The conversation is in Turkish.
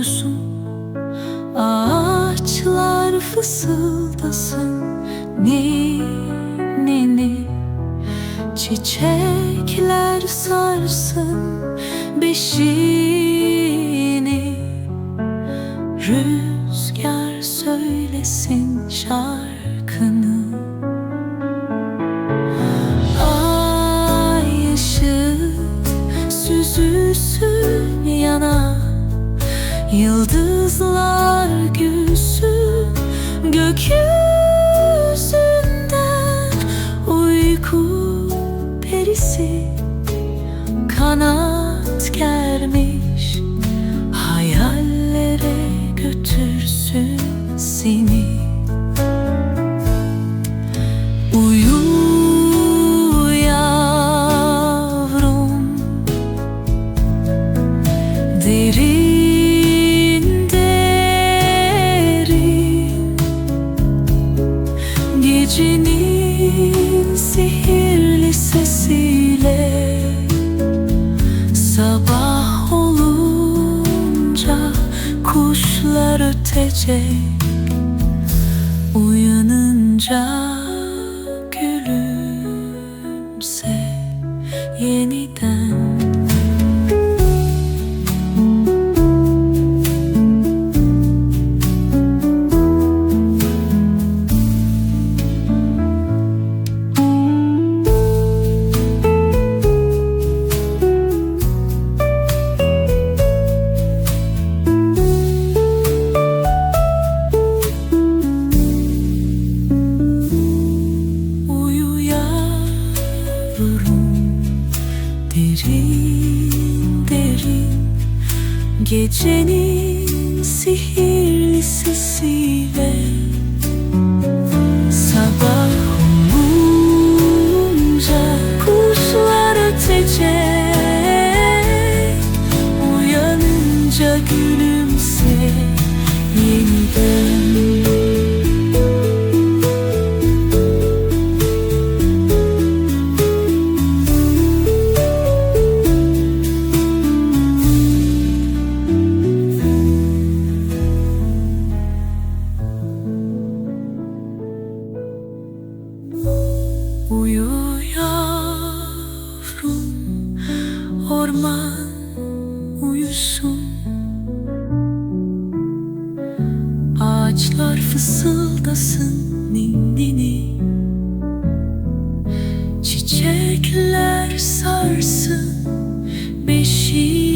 uyusun Ağaçlar fısıldasın Ni ni ni Çiçekler sarsın beşiğini Rüzgar söylesin şarkını. Ay ışığı süzülsün yana Yıldızlar gülsün gökyüzünden Uyku perisi kanat germiş Hayallere götürsün seni ötecek. Uyanınca yavrum Derin derin Gecenin sihirli sesiyle Sabah olunca kuşlar ötecek Uyanınca gülümse yeniden Orman uyusun. Ağaçlar fısıldasın ninnini Çiçekler sarsın beşiğini